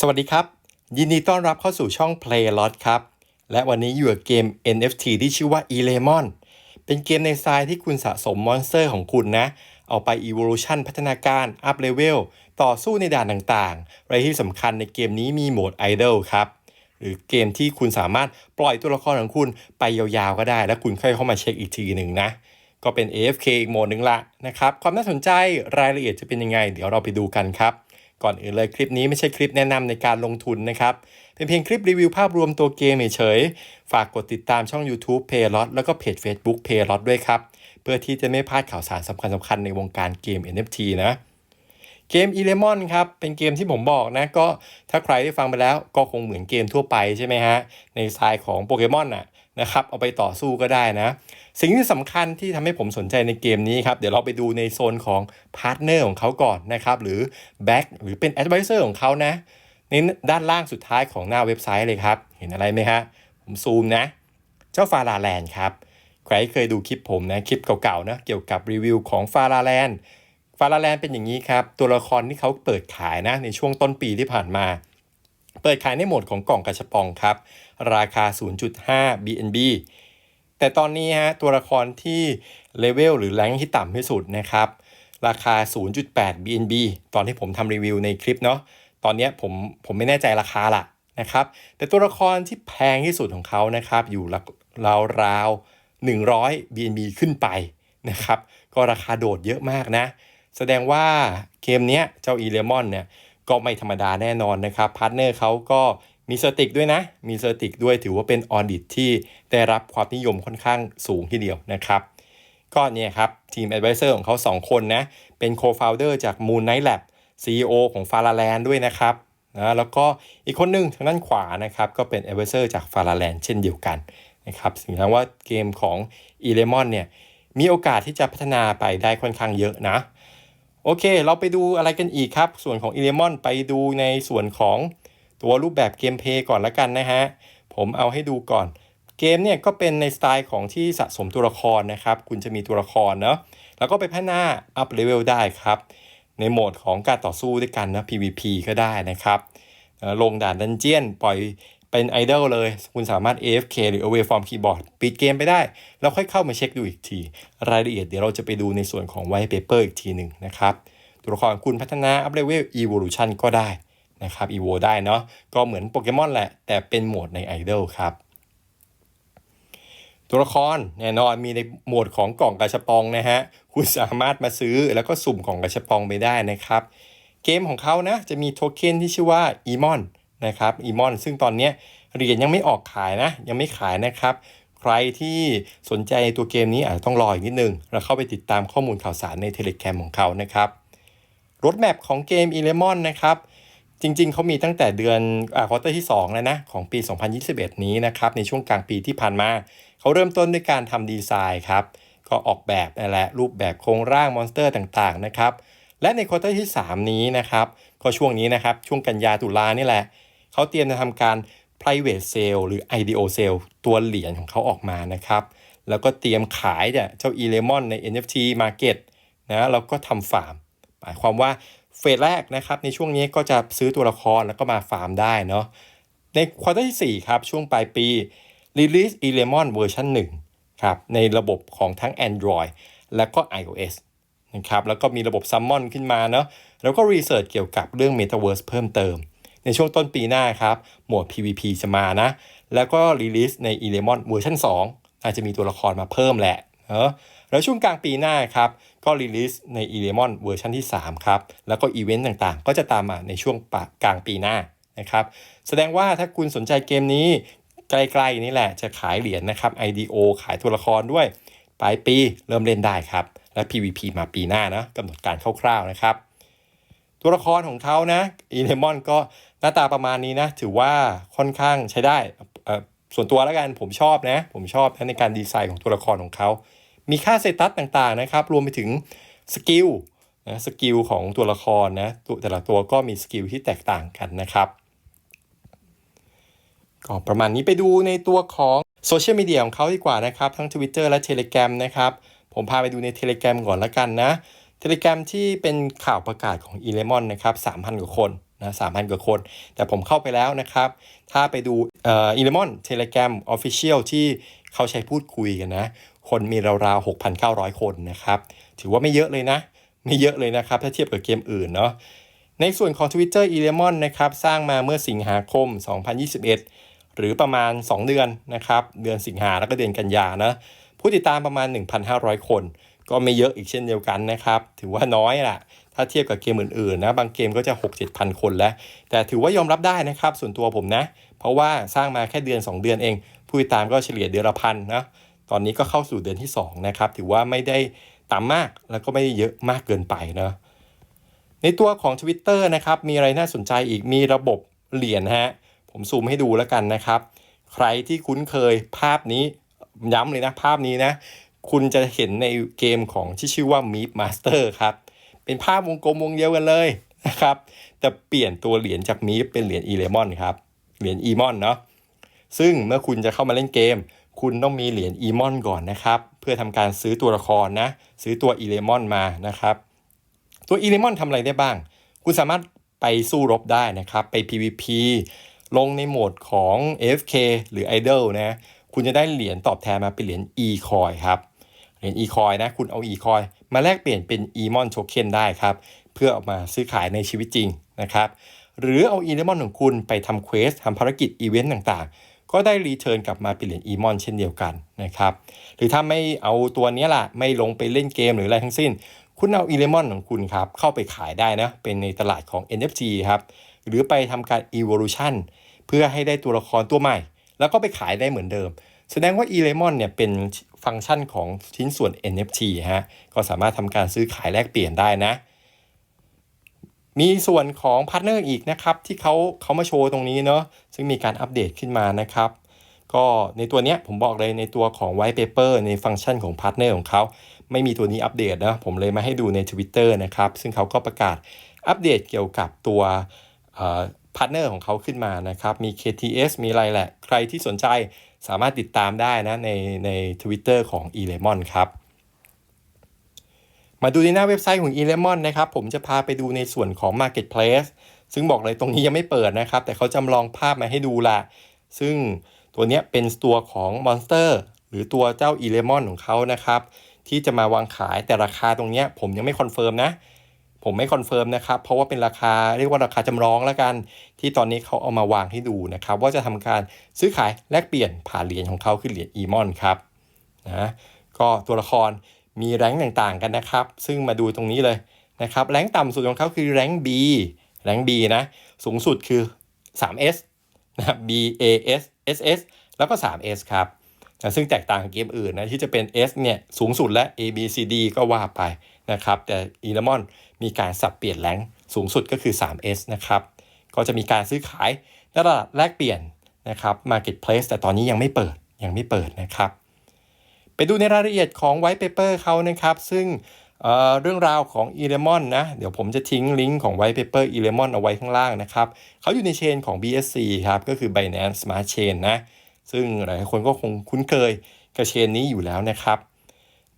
สวัสดีครับ ยินดีต้อนรับเข้าสู่ช่อง Play Lot ครับ และวันนี้อยู่กับเกม NFT ที่ชื่อว่า e l e m o n เป็นเกมในสไตล์ที่คุณสะสมมอนสเตอร์ของคุณนะ เอาไป Evolution พัฒนาการ Up Level ต่อสู้ในด่านต่างๆไรที่สำคัญในเกมนี้มีโหมด Idle ครับ หรือเกมที่คุณสามารถปล่อยตัวละครของคุณไปยาวๆก็ได้ แล้วคุณค่อยเข้ามาเช็คอีกทีหนึ่งนะ ก็เป็น AFK อีกโหมดหนึ่งละนะครับ ความน่าสนใจรายละเอียดจะเป็นยังไง เดี๋ยวเราไปดูกันครับ ก่อนอื่นเลยคลิปนี้ไม่ใช่คลิปแนะนำในการลงทุนนะครับ เป็นเพียงคลิปรีวิวภาพรวมตัวเกมเฉยๆฝากกดติดตามช่อง YouTube p a y l o t แล้วก็เพจ Facebook p a y l o t ด้วยครับ เพื่อที่จะไม่พลาดข่าวสารสำคัญสำคัญในวงการเกม NFT นะเกม e l e m o n ครับ เป็นเกมที่ผมบอกนะ ก็ถ้าใครได้ฟังไปแล้วก็คงเหมือนเกมทั่วไปใช่ไหมฮะ ในสไตล์ของโปเกมอนน่ะนะครับ เอาไปต่อสู้ก็ได้นะ สิ่งที่สำคัญที่ทำให้ผมสนใจในเกมนี้ครับ เดี๋ยวเราไปดูในโซนของพาร์ทเนอร์ของเขาก่อนนะครับ หรือแบ็กหรือเป็นแอดไวเซอร์ของเขานะในด้านล่างสุดท้ายของหน้าเว็บไซต์เลยครับ เห็นอะไรไหมฮะผมซูมนะ เจ้าฟาราแลนด์ครับ ใครเคยดูคลิปผมนะ คลิปเก่าๆนะเกี่ยวกับรีวิวของฟาราแลนด์ฟาราแลนด์เป็นอย่างนี้ครับ ตัวละครที่เขาเปิดขายนะในช่วงต้นปีที่ผ่านมาเปิดขายในโหมดของกล่องกระชับปองครับ ราคา 0.5 BNB แต่ตอนนี้ฮะตัวละครที่เลเวลหรือแรงที่ต่ำที่สุดนะครับ ราคา 0.8 BNB ตอนที่ผมทำรีวิวในคลิปเนาะตอนนี้ผมผมไม่แน่ใจราคาละนะครับแต่ตัวละครที่แพงที่สุดของเขานะครับ อยู่ราวราวๆ100 BNB ขึ้นไปนะครับ ก็ราคาโดดเยอะมากนะ แสดงว่าเกมนี้เจ้า e l e m o n เนี่ยก็ไม่ธรรมดาแน่นอนนะครับพาร์ทเนอร์เขาก็ มีเซอร์ติกด้วยนะ มีเซอร์ติกด้วยถือว่าเป็นออดิตที่ได้รับความนิยมค่อนข้างสูงทีเดียวนะครับ ก็เนี่ยครับ ทีม Advisor ของเขา 2 คนนะ เป็น Co-founder จาก Moon Night Lab CEO ของ f a r a l a n d ด้วยนะครับนะแล้วก็อีกคนหนึ่งทางด้านขวานะครับ ก็เป็น Advisor จาก f a r a l a n d เช่นเดียวกันนะครับสิ่งที่ว่าเกมของ e l e m o n เนี่ยมีโอกาสที่จะพัฒนาไปได้ค่อนข้างเยอะนะ โอเค เราไปดูอะไรกันอีกครับ ส่วนของ e l e m o n ไปดูในส่วนของ ตัวรูปแบบเกมเพย์ก่อนละกันนะฮะ ผมเอาให้ดูก่อน เกมเนี่ยก็เป็นในสไตล์ของที่สะสมตัวละครนะครับ คุณจะมีตัวละครเนาะแล้วก็ไปพัฒนาอัพเลเวลได้ครับ ในโหมดของการต่อสู้ด้วยกันนะ PVP ก็ได้นะครับ ลงด่านดันเจียนปล่อยเป็นไอดอลเลย คุณสามารถ AFK หรือ away from keyboard ปิดเกมไปได้ แล้วค่อยเข้ามาเช็คดูอีกที รายละเอียดเดี๋ยวเราจะไปดูในส่วนของ white paper อีกทีหนึ่งนะครับ ตัวละครคุณพัฒนา up level evolution ก็ได้ นะครับ evo ได้เนาะก็เหมือนโปเกมอนแหละ แต่เป็นโหมดใน idol ครับ ตัวละครแน่นอนมีในโหมดของกล่องกระชับปองนะฮะ คุณสามารถมาซื้อแล้วก็สุ่มกล่องกระชับปองไปได้นะครับ เกมของเขานะจะมีโทเค็นที่ชื่อว่า e m o n นนะครับ e m o n ซึ่งตอนนี้เหรียญยังไม่ออกขายนะ ยังไม่ขายนะครับ ใครที่สนใจตัวเกมนี้อาจจะต้องรออีกนิดนึง แล้วเข้าไปติดตามข้อมูลข่าวสารใน Telegram ของเขานะครับรถแมพของเกม e l e m o n นะครับ จริง ๆ เขามีตั้งแต่เดือนอ่าควอเตอร์ที่2แล้วนะ ของปี 2021 นี้นะครับ ในช่วงกลางปีที่ผ่านมา เขาเริ่มต้นด้วยการทำดีไซน์ครับ ก็ออกแบบนั่นแหละรูปแบบโครงร่างมอนสเตอร์ต่างๆ นะครับ และในควอเตอร์ที่ 3 นี้นะครับ ก็ช่วงนี้นะครับ ช่วงกันยาตุลานี่แหละ เขาเตรียมจะทำการ private sale หรือ IDO sale ตัวเหรียญของเขาออกมานะครับ แล้วก็เตรียมขายเนี่ยเจ้า e l e m o n ใน NFT market นะแล้วก็ทำฟาร์มหมายความว่า เฟสแรกนะครับในช่วงนี้ก็จะซื้อตัวละครแล้วก็มาฟาร์มได้เนาะในควอเตอร์ที่4ครับช่วงปลายปี Release e l e m o n เวอร์ชัน1ครับในระบบของทั้ง Android และก็ iOS นะครับแล้วก็มีระบบ Summon ขึ้นมาเนาะแล้วก็รีเสิร์ชเกี่ยวกับเรื่อง Metaverse เพิ่มเติม ในช่วงต้นปีหน้าครับหมวด PVP จะมานะ แล้วก็ Release ใน e l e m o n เวอร์ชัน2อาจจะมีตัวละครมาเพิ่มแหละเนาะแล้วช่วงกลางปีหน้าครับ ก็ Release ใน e l e m o n เวอร์ชันที่ 3 ครับ แล้วก็อีเวนต์ต่างๆ ก็จะตามมาในช่วงปกลางปีหน้านะครับ แสดงว่าถ้าคุณสนใจเกมนี้ใกล้ๆนี่แหละจะขายเหรียญนะครับ IDO ขายตัวละครด้วย ปลายปีเริ่มเล่นได้ครับ และ PVP มาปีหน้านะกำหนดการคร่าวๆนะครับ ตัวละครของเขานะอีเลมอนก็หน้าตาประมาณนี้นะ ถือว่าค่อนข้างใช้ได้ส่วนตัวแล้วกันผมชอบนะ ผมชอบในการดีไซน์ของตัวละครของเขา มีค่าเซตัสต่างๆนะครับ รวมไปถึงสกิลนะสกิลของตัวละครนะตัวแต่ละตัวก็มีสกิลที่แตกต่างกันนะครับก็ประมาณนี้ไปดูในตัวของโซเชียลมีเดียของเขาดีกว่านะครับ ทั้ง Twitter และ Telegram นะครับ ผมพาไปดูใน Telegram ก่อนละกันนะ Telegram ที่เป็นข่าวประกาศของ e l e m o n นะครับ 3,000 กว่าคนนะ3,000 กว่าคน แต่ผมเข้าไปแล้วนะครับ ถ้าไปดูเอ่อ e l e m o n Telegram Official ที่เขาใช้พูดคุยกันนะ คนมีราวๆ 6,900 คนนะครับ ถือว่าไม่เยอะเลยนะ ไม่เยอะเลยนะครับ ถ้าเทียบกับเกมอื่นเนาะ ในส่วนของ Twitter e l e m o n นะครับ สร้างมาเมื่อสิงหาคม 2021 หรือประมาณ 2 เดือนนะครับ เดือนสิงหาแล้วก็เดือนกันยานะ ผู้ติดตามประมาณ 1,500 คน ก็ไม่เยอะอีกเช่นเดียวกันนะครับ ถือว่าน้อยล่ะ ถ้าเทียบกับเกมอื่นๆนะ บางเกมก็จะ 6-7,000 คนแล้ว แต่ถือว่ายอมรับได้นะครับ ส่วนตัวผมนะ เพราะว่าสร้างมาแค่เดือน 2 เดือนเอง ผู้ติดตามก็เฉลี่ยเดือนละพันนะ ตอนนี้ก็เข้าสู่เดือนที่2นะครับถือว่าไม่ได้ต่ำมากแล้วก็ไม่ได้เยอะมากเกินไปนะในตัวของ Twitter นะครับมีอะไรน่าสนใจอีกมีระบบเหรียญฮะผมซูมให้ดูแล้วกันนะครับ ใครที่คุ้นเคยภาพนี้ย้ำเลยนะภาพนี้นะ คุณจะเห็นในเกมของที่ชื่อว่า Meep Master ครับ เป็นภาพวงกลมวงเดียวกันเลยนะครับแต่เปลี่ยนตัวเหรียญจาก Meep เป็นเหรียญ e l e m o n ครับเหรียญ e m o n เนาะซึ่งเมื่อคุณจะเข้ามาเล่นเกม คุณต้องมีเหรียญ e m o n ก่อนนะครับ เพื่อทำการซื้อตัวละครนะ ซื้อตัว e l e m o n มานะครับ ตัว e l e m o n ทำอะไรได้บ้าง คุณสามารถไปสู้รบได้นะครับ ไป PVP ลงในโหมดของ AFK หรือ Idol นะ คุณจะได้เหรียญตอบแทนมาเป็นเหรียญ e-coin ครับ เหรียญ e-coin นะ คุณเอา e-coin มาแลกเปลี่ยนเป็น e-mon token ได้ครับ เพื่อเอามาซื้อขายในชีวิตจริงนะครับ หรือเอา e-lemon ของคุณไปทำเควสทำภารกิจอีเวนต์ต่างๆ ก็ได้รีเทิร์นกลับมาเป็นเหรียญ e-mon เช่นเดียวกันนะครับหรือถ้าไม่เอาตัวนี้ล่ะ ไม่ลงไปเล่นเกมหรืออะไรทั้งสิ้น คุณเอา e l e m o n ของคุณครับ เข้าไปขายได้นะ เป็นในตลาดของ NFT ครับ หรือไปทำการ evolution เพื่อให้ได้ตัวละครตัวใหม่ แล้วก็ไปขายได้เหมือนเดิม แสดงว่า e l e m o n เนี่ยเป็นฟังก์ชันของชิ้นส่วน NFT ฮะก็สามารถทำการซื้อขายแลกเปลี่ยนได้นะ มีส่วนของพาร์ทเนอร์อีกนะครับที่เขาเขามาโชว์ตรงนี้เนาะซึ่งมีการอัปเดตขึ้นมานะครับ ก็ในตัวเนี้ยผมบอกเลยในตัวของ white paper ในฟังก์ชันของพาร์ทเนอร์ของเขาไม่มีตัวนี้อัปเดตนะผมเลยมาให้ดูใน Twitter นะครับ ซึ่งเขาก็ประกาศอัปเดตเกี่ยวกับตัวพาร์ทเนอร์ของเขาขึ้นมานะครับ มี KTS มีอะไรแหละ ใครที่สนใจสามารถติดตามได้นะในใน Twitter ของ e l e m o n ครับ มาดูในหน้าเว็บไซต์ของ e l e m o n นะครับ ผมจะพาไปดูในส่วนของ Marketplace ซึ่งบอกเลยตรงนี้ยังไม่เปิดนะครับ แต่เขาจำลองภาพมาให้ดูละซึ่งตัวนี้เป็นตัวของ Monster หรือตัวเจ้า e l e m o n ของเขานะครับ ที่จะมาวางขายแต่ราคาตรงนี้ผมยังไม่คอนเฟิร์มนะ ผมไม่คอนเฟิร์มนะครับ เพราะว่าเป็นราคาเรียกว่าราคาจำลองแล้วกัน ที่ตอนนี้เขาเอามาวางให้ดูนะครับ ว่าจะทำการซื้อขายแลกเปลี่ยนผ่านเหรียญของเขาคือเหรียญ e m o n ครับนะก็ตัวละคร มีแรงต่างๆกันนะครับ ซึ่งมาดูตรงนี้เลยนะครับแรงต่ำสุดของเขาคือแรง B แรง B นะ สูงสุดคือ 3S นะ B A S S S แล้วก็ 3S ครับนะซึ่งแตกต่างกับเกมอื่นนะที่จะเป็น S เนี่ยสูงสุดและ A B C D ก็ว่าไปนะครับ แต่ e l e m o n มีการสับเปลี่ยนแรงสูงสุดก็คือ 3S นะครับ ก็จะมีการซื้อขายและตลาดแลกเปลี่ยนนะครับ Marketplace แต่ตอนนี้ยังไม่เปิดยังไม่เปิดนะครับ ไปดูในรายละเอียดของ White Paper เขานะครับ ซึ่งเเรื่องราวของ e l e m o n นะ เดี๋ยวผมจะทิ้งลิงก์ของ White Paper e l e m o n เอาไว้ข้างล่างนะครับเขาอยู่ในเชนของ BSC ครับ ก็คือ Binance Smart Chain นะ ซึ่งหลายคนก็คงคุ้นเคยกับเชนนี้อยู่แล้วนะครับ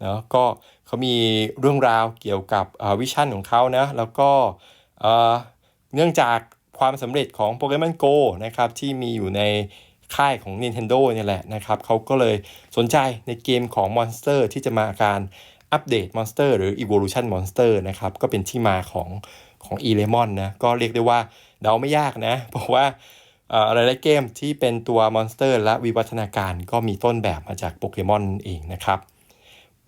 เนาะก็เขามีเรื่องราวเกี่ยวกับวิชั่นของเขานะ แล้วก็เนื่องจากความสำเร็จของ Pokemon Go นะครับที่มีอยู่ใน ค่ายของ Nintendo เนี่ยแหละนะครับเขาก็เลยสนใจในเกมของ Monster ที่จะมาการอัปเดต Monster หรือ Evolution Monster นะครับ ก็เป็นที่มาของของ e l e m o n นะ ก็เรียกได้ว่าเดาไม่ยากนะ เพราะว่าอะไรหลายเกมที่เป็นตัวมอนสเตอร์และวิวัฒนาการก็มีต้นแบบมาจากโปเกมอนเองนะครับ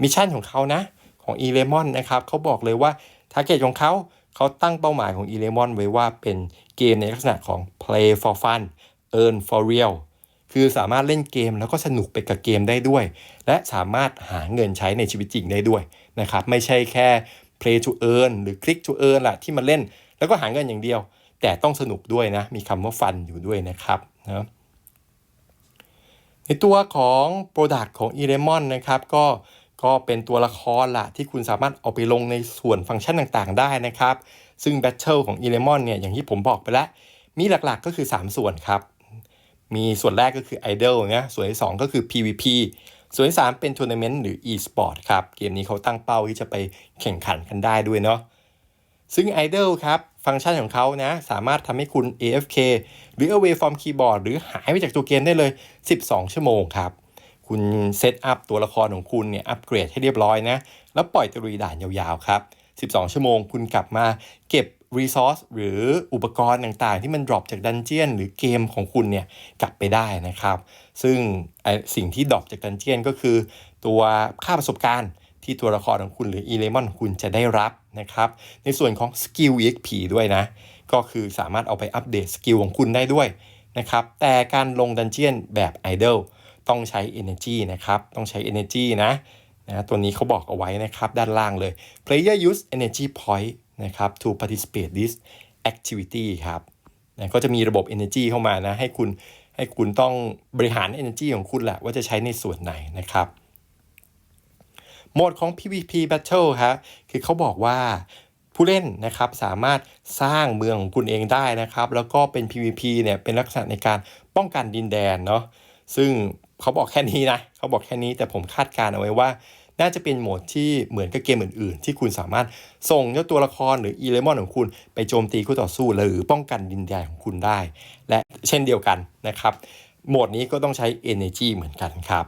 มิชชั่นของเขานะของ e l e m o n นะครับเขาบอกเลยว่าทาร์เก็ตของเขาเขาตั้งเป้าหมายของ e l e m o n ไว้ว่าเป็นเกมในลักษณะของ play for fun earn for real คือสามารถเล่นเกมแล้วก็สนุกไปกับเกมได้ด้วย และสามารถหาเงินใช้ในชีวิตจริงได้ด้วยนะครับไม่ใช่แค่ play to earn หรือ click to earn ละที่มาเล่น แล้วก็หาเงินอย่างเดียว แต่ต้องสนุกด้วยนะ มีคำว่าฟันอยู่ด้วยนะครับนะในตัวของ Product ของ e l e m o n นะครับก็ก็เป็นตัวละครละที่คุณสามารถเอาไปลงในส่วนฟังก์ชันต่างๆ ได้นะครับ ซึ่ง Battle ของ e l e m o n เนี่ยอย่างที่ผมบอกไปแล้ว มีหลักๆก็คือ 3 ส่วนครับ มีส่วนแรกก็คือ Idol นะส่วนที่ 2 ก็คือ PVP ส่วนที่ 3 เป็นทัวร์นาเมนต์หรือ e-sport ครับ เกมนี้เขาตั้งเป้าที่จะไปแข่งขันกันได้ด้วยเนาะซึ่ง Idol ครับ ฟังก์ชันของเขานะ สามารถทำให้คุณ AFK หรือ away from keyboard หรือหายไปจากตัวเกมได้เลย 12 ชั่วโมงครับ คุณเซตอัพตัวละครของคุณเนี่ยอัปเกรดให้เรียบร้อยนะ แล้วปล่อยตะลุยด่านยาวๆครับ 12 ชั่วโมง คุณกลับมาเก็บรีซอสหรืออุปกรณ์ต่างๆ ที่มันดรอปจากดันเจียนหรือเกมของคุณเนี่ยกลับไปได้นะครับ ซึ่งสิ่งที่ดรอปจากดันเจียนก็คือ ตัวค่าประสบการณ์ที่ตัวละครของคุณหรืออีเลมอนของคุณจะได้รับนะครับ ในส่วนของสกิล EXP ด้วยนะ ก็คือสามารถเอาไปอัปเดตสกิลของคุณได้ด้วยนะครับ แต่การลงดันเจียนแบบไอดอลต้องใช้ Energy นะครับ ต้องใช้ Energy นะ นะตัวนี้เขาบอกเอาไว้นะครับด้านล่างเลย player use energy point นะครับ to participate this activity ครับนะก็จะมีระบบ energy เข้ามานะ ให้คุณให้คุณต้องบริหาร energy ของคุณแหละว่าจะใช้ในส่วนไหนนะครับ โหมดของ PVP Battle ครับคือเขาบอกว่าผู้เล่นนะครับสามารถสร้างเมืองของคุณเองได้นะครับ แล้วก็เป็น PVP เนี่ยเป็นลักษณะในการป้องกันดินแดนเนาะซึ่งเขาบอกแค่นี้นะเขาบอกแค่นี้แต่ผมคาดการเอาไว้ว่า น่าจะเป็นโหมดที่เหมือนกับเกมอื่นๆ ที่คุณสามารถส่งเจ้าตัวละครหรืออีเลมอนของคุณ ไปโจมตีคู่ต่อสู้หรือป้องกันดินแดนของคุณได้ และเช่นเดียวกันนะครับ โหมดนี้ก็ต้องใช้ Energy เหมือนกันครับ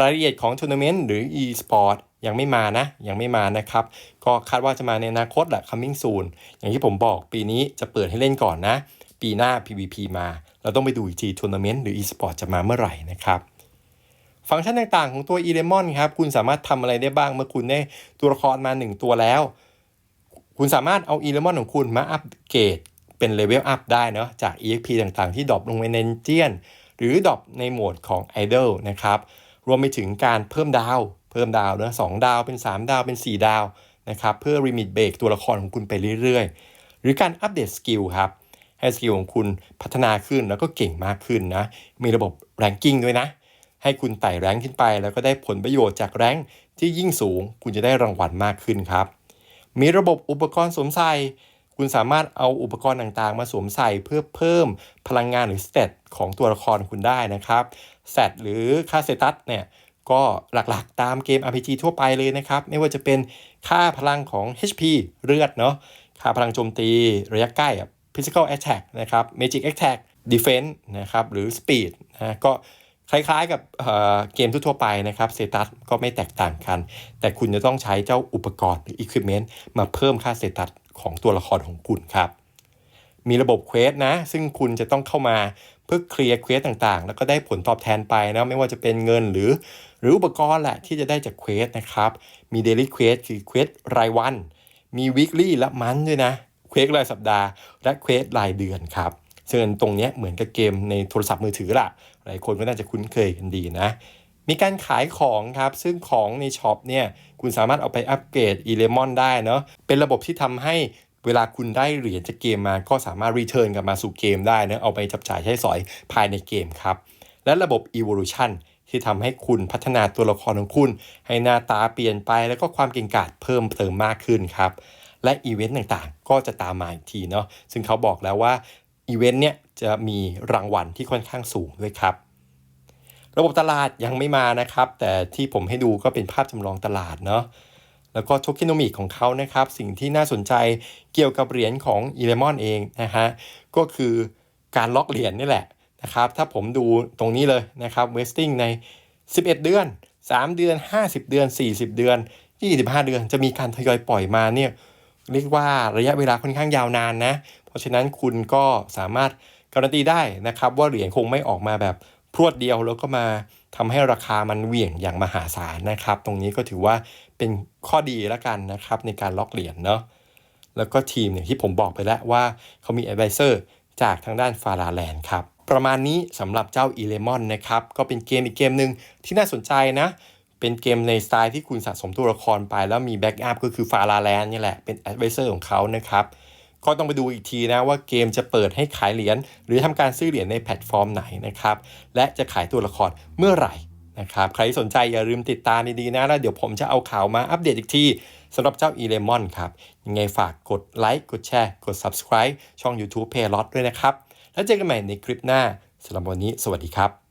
รายละเอียดของทัวร์นาเมนต์หรือ e-sport ยังไม่มานะ ยังไม่มานะครับ ก็คาดว่าจะมาในอนาคตแหละ coming soon อย่างที่ผมบอกปีนี้จะเปิดให้เล่นก่อนนะ ปีหน้า PVP มา เราต้องไปดูอีกทีทัวร์นาเมนต์หรือ e-sport จะมาเมื่อไหร่นะครับ ฟังก์ชันต่างๆของตัว e l e m o n ครับ คุณสามารถทำอะไรได้บ้างเมื่อคุณได้ตัวละครมา 1 ตัวแล้ว คุณสามารถเอา e l e m o n ของคุณมาอัปเกรดเป็นเลเวลอัพได้เนาะจาก EXP ต่างๆ ที่ดรอปลงไปในเจียน หรือดรอปในโหมดของ Idol นะครับ รวมไปถึงการเพิ่มดาว เพิ่มดาวนะสดาวเป็น 3 ดาวเป็น 4 ดาวนะครับเพื่อ Remit Break ตัวละครของคุณไปเรื่อยๆ หรือการอัปเดตสกิลครับให้สกิลของคุณพัฒนาขึ้นแล้วก็เก่งมากขึ้นนะมีระบบ Ranking ด้วยนะ ให้คุณไต่แรงขึ้นไป แล้วก็ได้ผลประโยชน์จากแรงที่ยิ่งสูง คุณจะได้รางวัลมากขึ้นครับ มีระบบอุปกรณ์สวมใส่คุณสามารถเอาอุปกรณ์ต่างๆ มาสวมใส่เพื่อเพิ่มพลังงานหรือสเตตของตัวละครคุณได้นะครับสเตตหรือค่าสเตตัสเนี่ยก็หลักๆ ตามเกม RPG ทั่วไปเลยนะครับ ไม่ว่าจะเป็นค่าพลังของ HP เลือดเนาะค่าพลังโจมตี ระยะใกล้ physical attack นะครับ magic attack defense นะครับ หรือ speed นะก็ คล้ายๆกับเเกมทั่วไปนะครับเซตัสก็ไม่แตกต่างกัน แต่คุณจะต้องใช้เจ้าอุปกรณ์หรือ equipment มาเพิ่มค่าเซตัสของตัวละครของคุณครับ มีระบบเควสนะ ซึ่งคุณจะต้องเข้ามาเพื่อเคลียร์เควสต่างๆ แล้วก็ได้ผลตอบแทนไปนะไม่ว่าจะเป็นเงินหรือ หรืออุปกรณ์แหละที่จะได้จากเควสนะครับ มีเดลี่เควสคือเควสรายวัน มีวีคลี่และมันด้วยนะเควสรายสัปดาห์ และเควสรายเดือนครับ ซึ่งตรงนี้เหมือนกับเกมในโทรศัพท์มือถือล่ะ หลายคนก็น่าจะคุ้นเคยกันดีนะ มีการขายของครับ ซึ่งของในช็อปเนี่ยคุณสามารถเอาไปอัปเกรดอีเลมอนได้เนาะเป็นระบบที่ทำให้เวลาคุณได้เหรียญจากเกมมาก็สามารถรีเทิร์นกลับมาสู่เกมได้นะเอาไปจับจ่ายใช้สอยภายในเกมครับ และระบบ Evolution ที่ทำให้คุณพัฒนาตัวละครของคุณ ให้หน้าตาเปลี่ยนไปแล้วก็ความเก่งกาจเพิ่มเติมมากขึ้นครับ และอีเวนต์ต่างๆ ก็จะตามมาอีกทีเนาะซึ่งเขาบอกแล้วว่า อีเวนต์เนี่ยจะมีรางวัลที่ค่อนข้างสูงด้วยครับ ระบบตลาดยังไม่มานะครับ แต่ที่ผมให้ดูก็เป็นภาพจำลองตลาดเนาะแล้วก็โทเคนโนมิกของเขานะครับ สิ่งที่น่าสนใจเกี่ยวกับเหรียญของอีเลมอนเองนะฮะก็คือการล็อกเหรียญนี่แหละนะครับ ถ้าผมดูตรงนี้เลยนะครับเวสติ้งใน 11 เดือน 3 เดือน 50 เดือน 40 เดือน 25 เดือน จะมีการทยอยปล่อยมาเนี่ยเรียกว่าระยะเวลาค่อนข้างยาวนานนะ เพราะฉะนั้นคุณก็สามารถการันตีได้นะครับ ว่าเหรียญคงไม่ออกมาแบบพรวดเดียวแล้วก็มาทำให้ราคามันเหวี่ยงอย่างมหาศาลนะครับ ตรงนี้ก็ถือว่าเป็นข้อดีแล้วกันนะครับในการล็อกเหรียญเนาะแล้วก็ทีมเนี่ยที่ผมบอกไปแล้วว่าเขามีแอดไวเซอร์จากทางด้านฟาราแลนด์ครับประมาณนี้สำหรับเจ้าอีเลมอนนะครับก็เป็นเกมอีกเกมหนึ่งที่น่าสนใจนะ เป็นเกมในสไตล์ที่คุณสะสมตัวละครไปแล้วมีแบ็กอัพก็คือฟาราแลนด์นี่แหละเป็นแอดไวเซอร์ของเขานะครับ ก็ต้องไปดูอีกทีนะว่าเกมจะเปิดให้ขายเหรียญหรือทำการซื้อเหรียญในแพลตฟอร์มไหนนะครับ และจะขายตัวละครเมื่อไหร่นะครับ ใครสนใจอย่าลืมติดตามดีๆนะ แล้วเดี๋ยวผมจะเอาข่าวมาอัปเดตอีกทีสำหรับเจ้า e l e m o n ครับ ยังไงฝากกดไลค์กดแชร์ กด Subscribe ช่อง YouTube p a y l o t ด้วยนะครับ แล้วเจอกันใหม่ในคลิปหน้าสำหรับวันนี้ สวัสดีครับ